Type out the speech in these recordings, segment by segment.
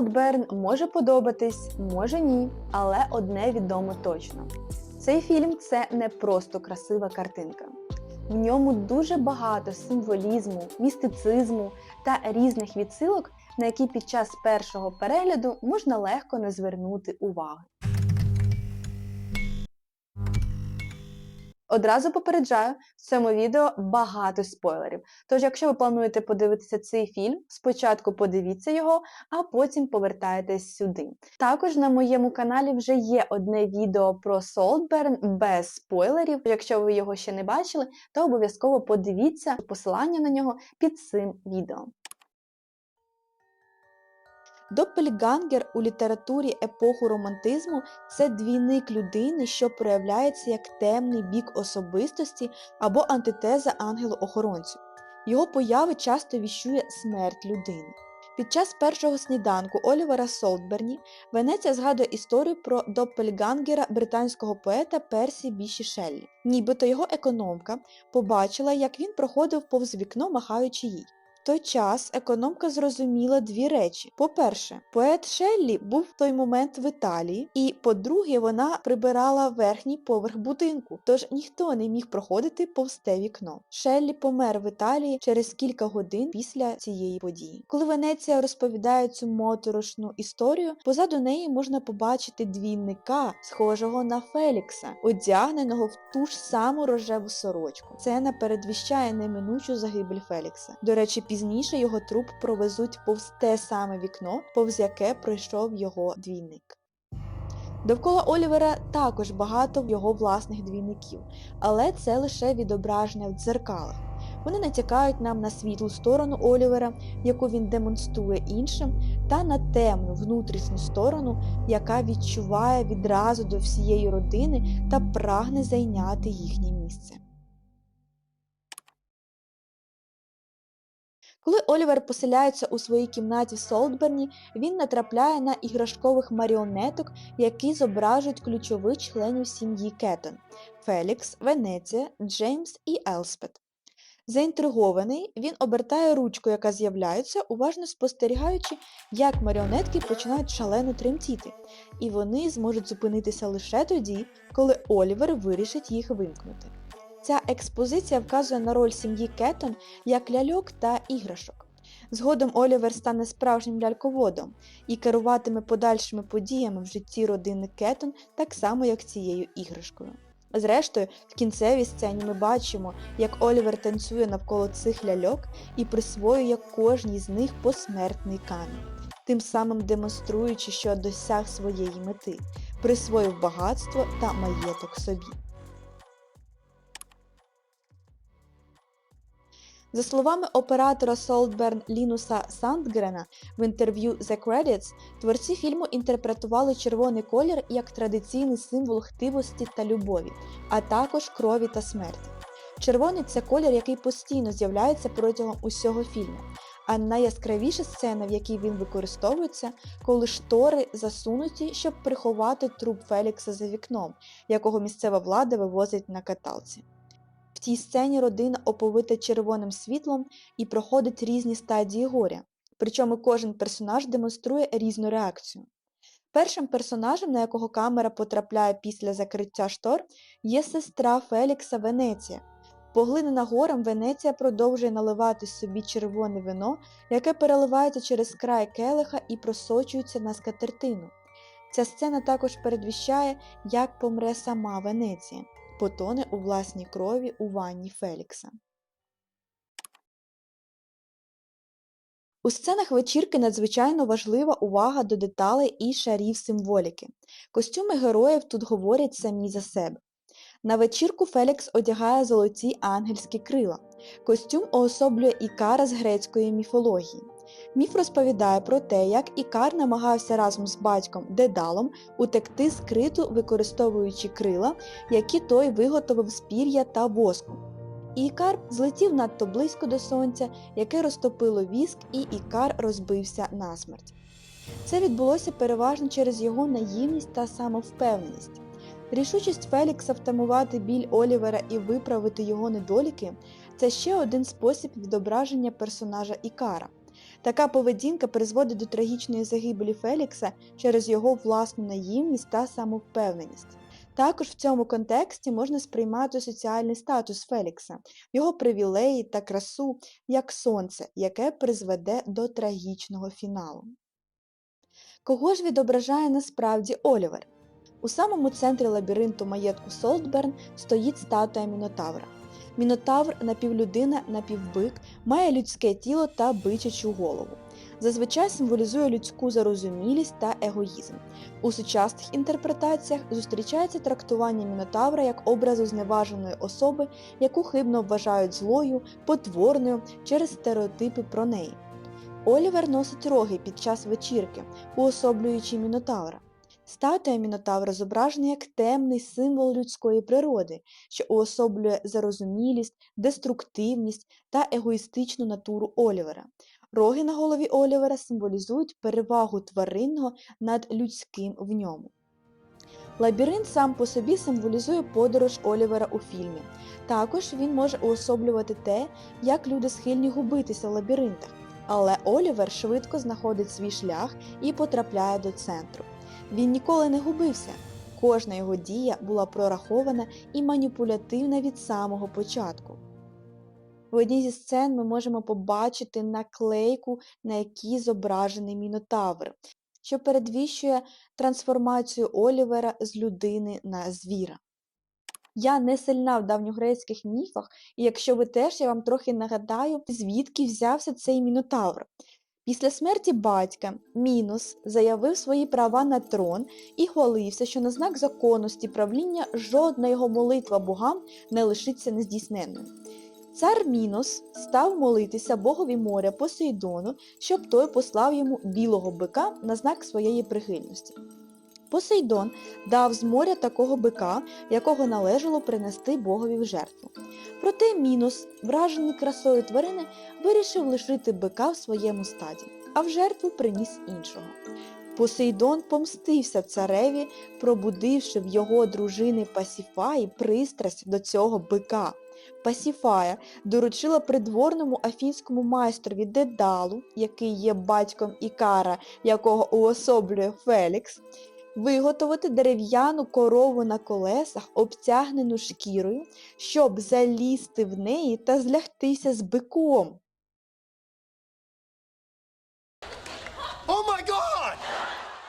Солтберн може подобатись, може ні, але одне відомо точно. Цей фільм це не просто красива картинка. В ньому дуже багато символізму, містицизму та різних відсилок, на які під час першого перегляду можна легко не звернути уваги. Одразу попереджаю, в цьому відео багато спойлерів. Тож, якщо ви плануєте подивитися цей фільм, спочатку подивіться його, а потім повертайтесь сюди. Також на моєму каналі вже є одне відео про Солтберн без спойлерів. Якщо ви його ще не бачили, то обов'язково подивіться посилання на нього під цим відео. Доппельгангер у літературі епоху романтизму це двійник людини, що проявляється як темний бік особистості або антитеза ангелу-охоронцю. Його появи часто віщує смерть людини. Під час першого сніданку Олівера Солтберні Венеція згадує історію про доппельгангера британського поета Персі Біші Шеллі. Нібито його економка побачила, як він проходив повз вікно, махаючи їй. Той час економка зрозуміла дві речі. По-перше, поет Шеллі був в той момент в Італії, і по-друге, вона прибирала верхній поверх будинку, тож ніхто не міг проходити повз те вікно. Шеллі помер в Італії через кілька годин після цієї події. Коли Венеція розповідає цю моторошну історію, позаду неї можна побачити двійника, схожого на Фелікса, одягненого в ту ж саму рожеву сорочку. Це передвіщає неминучу загибель Фелікса. До речі, пізніше його труп провезуть повз те саме вікно, повз яке пройшов його двійник. Довкола Олівера також багато його власних двійників, але це лише відображення в дзеркалах. Вони натякають нам на світлу сторону Олівера, яку він демонструє іншим, та на темну внутрішню сторону, яка відчуває відразу до всієї родини та прагне зайняти їхнє місце. Коли Олівер поселяється у своїй кімнаті в Солтберні, він натрапляє на іграшкових маріонеток, які зображують ключових членів сім'ї Кетон Фелікс, Венеція, Джеймс і Елспет. Заінтригований, він обертає ручку, яка з'являється, уважно спостерігаючи, як маріонетки починають шалено тремтіти, і вони зможуть зупинитися лише тоді, коли Олівер вирішить їх вимкнути. Ця експозиція вказує на роль сім'ї Кетон як ляльок та іграшок. Згодом Олівер стане справжнім ляльководом і керуватиме подальшими подіями в житті родини Кетон так само, як цією іграшкою. Зрештою, в кінцевій сцені ми бачимо, як Олівер танцює навколо цих ляльок і присвоює кожній з них посмертний камінь, тим самим демонструючи, що досяг своєї мети, присвоїв багатство та маєток собі. За словами оператора Солтберн Лінуса Сандгрена в інтерв'ю The Credits, творці фільму інтерпретували червоний колір як традиційний символ хтивості та любові, а також крові та смерті. Червоний це колір, який постійно з'являється протягом усього фільму. А найяскравіша сцена, в якій він використовується, коли штори засунуті, щоб приховати труп Фелікса за вікном, якого місцева влада вивозить на каталці. В тій сцені родина оповита червоним світлом і проходить різні стадії горя, причому кожен персонаж демонструє різну реакцію. Першим персонажем, на якого камера потрапляє після закриття штор, є сестра Фелікса Венеція. Поглинена горем, Венеція продовжує наливати собі червоне вино, яке переливається через край келиха і просочується на скатертину. Ця сцена також передвіщає, як помре сама Венеція потоне у власній крові у ванні Фелікса. У сценах вечірки надзвичайно важлива увага до деталей і шарів символіки. Костюми героїв тут говорять самі за себе. На вечірку Фелікс одягає золоті ангельські крила. Костюм уособлює Ікара з грецької міфології. Міф розповідає про те, як Ікар намагався разом з батьком Дедалом утекти з криту, використовуючи крила, які той виготовив з пір'я та воску. Ікар злетів надто близько до сонця, яке розтопило віск, і Ікар розбився насмерть. Це відбулося переважно через його наївність та самовпевненість. Рішучість Фелікса втамувати біль Олівера і виправити його недоліки це ще один спосіб відображення персонажа Ікара. Така поведінка призводить до трагічної загибелі Фелікса через його власну наївність та самовпевненість. Також в цьому контексті можна сприймати соціальний статус Фелікса, його привілеї та красу як сонце, яке призведе до трагічного фіналу. Кого ж відображає насправді Олівер? У самому центрі лабіринту маєтку Солтберн стоїть статуя Мінотавра. Мінотавр напівлюдина, напівбик, має людське тіло та бичачу голову. Зазвичай символізує людську зарозумілість та егоїзм. У сучасних інтерпретаціях зустрічається трактування Мінотавра як образу зневаженої особи, яку хибно вважають злою, потворною через стереотипи про неї. Олівер носить роги під час вечірки, уособлюючи Мінотавра. Статуя Мінотавра зображена як темний символ людської природи, що уособлює зарозумілість, деструктивність та егоїстичну натуру Олівера. Роги на голові Олівера символізують перевагу тваринного над людським в ньому. Лабіринт сам по собі символізує подорож Олівера у фільмі. Також він може уособлювати те, як люди схильні губитися в лабіринтах. Але Олівер швидко знаходить свій шлях і потрапляє до центру. Він ніколи не губився. Кожна його дія була прорахована і маніпулятивна від самого початку. В одній зі сцен ми можемо побачити наклейку, на якій зображений мінотавр, що передвіщує трансформацію Олівера з людини на звіра. Я не сильна в давньогрецьких міфах, і якщо ви теж, я вам трохи нагадаю, звідки взявся цей мінотавр. Після смерті батька Мінус заявив свої права на трон і хвалився, що на знак законності правління жодна його молитва богам не лишиться нездійсненною. Цар Мінос став молитися богові моря Посейдону, щоб той послав йому білого бика на знак своєї прихильності. Посейдон дав з моря такого бика, якого належало принести богові в жертву. Проте Мінос, вражений красою тварини, вирішив лишити бика в своєму стаді, а в жертву приніс іншого. Посейдон помстився цареві, пробудивши в його дружини Пасіфаї пристрасть до цього бика. Пасіфая доручила придворному афінському майстрові Дедалу, який є батьком Ікара, якого уособлює Фелікс, виготовити дерев'яну корову на колесах, обтягнену шкірою, щоб залізти в неї та злягтися з биком. Oh my god!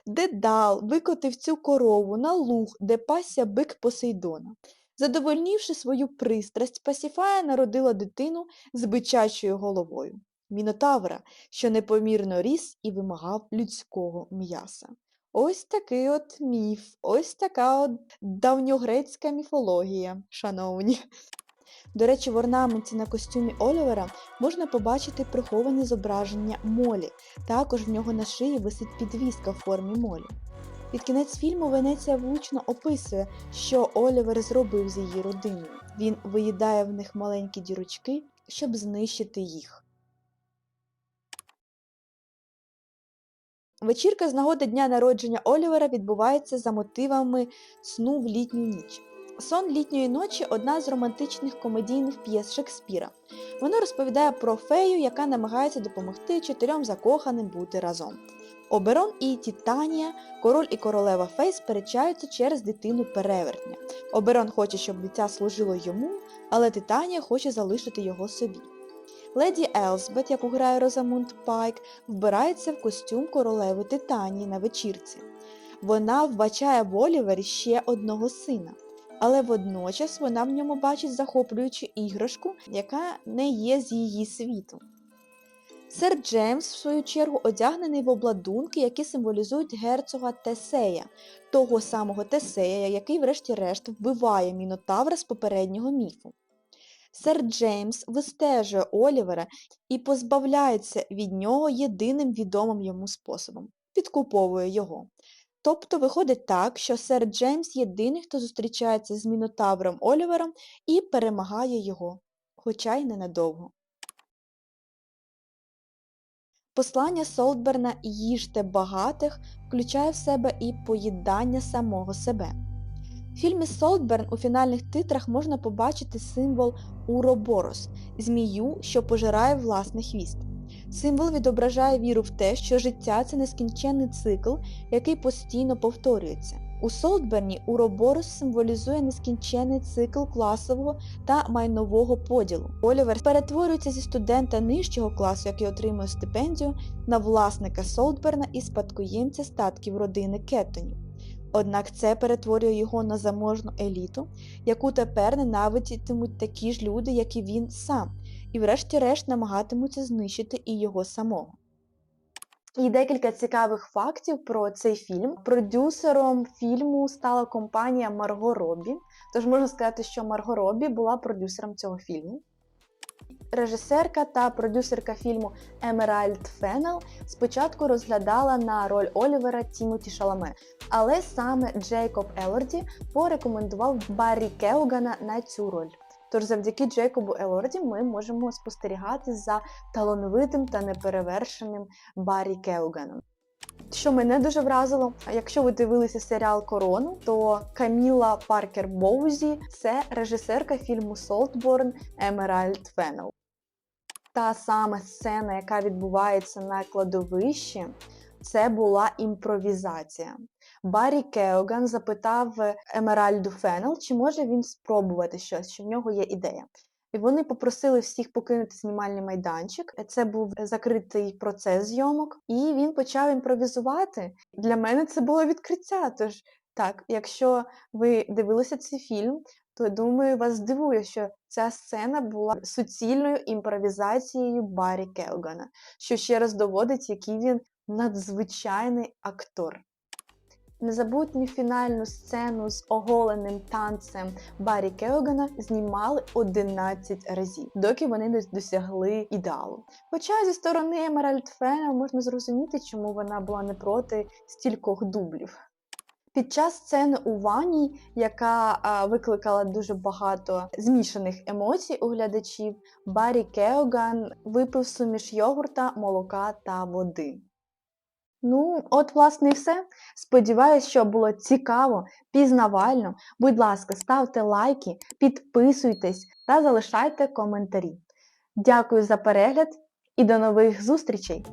Дедал викотив цю корову на луг, де пасся бик Посейдона. Задовольнивши свою пристрасть, Пасіфая народила дитину з бичачою головою Мінотавра, що непомірно ріс і вимагав людського м'яса. Ось такий от міф, ось така от давньогрецька міфологія, шановні. До речі, в орнаменті на костюмі Олівера можна побачити приховані зображення Молі. Також в нього на шиї висить підвіска в формі Молі. Під кінець фільму Венеція влучно описує, що Олівер зробив з її родиною. Він виїдає в них маленькі дірочки, щоб знищити їх. Вечірка з нагоди дня народження Олівера відбувається за мотивами сну в літню ніч. Сон літньої ночі одна з романтичних комедійних п'єс Шекспіра. Вона розповідає про фею, яка намагається допомогти чотирьом закоханим бути разом. Оберон і Титанія, король і королева Фей сперечаються через дитину перевертня. Оберон хоче, щоб дитя служило йому, але Титанія хоче залишити його собі. Леді Елсбет, яку грає Розамунд Пайк, вбирається в костюм королеви Титанії на вечірці. Вона вбачає в Олівері ще одного сина, але водночас вона в ньому бачить захоплюючу іграшку, яка не є з її світу. Сер Джеймс, в свою чергу, одягнений в обладунки, які символізують герцога Тесея, того самого Тесея, який, врешті-решт, вбиває Мінотавра з попереднього міфу. Сер Джеймс вистежує Олівера і позбавляється від нього єдиним відомим йому способом підкуповує його. Тобто виходить так, що сер Джеймс єдиний, хто зустрічається з Мінотавром Олівером і перемагає його, хоча й ненадовго. Послання Солтберна «Їжте багатих включає в себе і поїдання самого себе. В фільмі Солтберн у фінальних титрах можна побачити символ Уроборос змію, що пожирає власний хвіст. Символ відображає віру в те, що життя це нескінченний цикл, який постійно повторюється. У Солтберні Уроборос символізує нескінченний цикл класового та майнового поділу. Олівер перетворюється зі студента нижчого класу, який отримує стипендію, на власника Солтберна і спадкоємця статків родини Кеттонів. Однак це перетворює його на заможну еліту, яку тепер ненавидітимуть такі ж люди, як і він сам, і врешті-решт намагатимуться знищити і його самого. І декілька цікавих фактів про цей фільм. Продюсером фільму стала компанія Марго Робі. Тож можна сказати, що Марго Робі була продюсером цього фільму. Режисерка та продюсерка фільму Емеральд Феннел спочатку розглядала на роль Олівера Тімоті Шаламе, але саме Джейкоб Елорді порекомендував Баррі Кеогана на цю роль. Тож завдяки Джейкобу Елорді ми можемо спостерігати за талановитим та неперевершеним Баррі Кеоганом. Що мене дуже вразило, якщо ви дивилися серіал Корону, то Каміла Паркер Боузі це режисерка фільму Солтборн Емеральд Феннел. Та саме сцена, яка відбувається на кладовищі, це була імпровізація. Баррі Кеоган запитав Емеральду Феннел, чи може він спробувати щось, що в нього є ідея. І вони попросили всіх покинути знімальний майданчик. Це був закритий процес зйомок, і він почав імпровізувати. Для мене це було відкриття. Тож так, якщо ви дивилися цей фільм, то думаю, вас здивує, що ця сцена була суцільною імпровізацією Баррі Келгана, що ще раз доводить, який він надзвичайний актор. Незабутню фінальну сцену з оголеним танцем Баррі Келгана знімали 11 разів, доки вони не досягли ідеалу. Хоча зі сторони Емеральд Фена можна зрозуміти, чому вона була не проти стількох дублів. Під час сцени у ванні, яка викликала дуже багато змішаних емоцій у глядачів, Баррі Кеоган випив суміш йогурта, молока та води. Ну, от, власне, і все. Сподіваюсь, що було цікаво, пізнавально. Будь ласка, ставте лайки, підписуйтесь та залишайте коментарі. Дякую за перегляд і до нових зустрічей!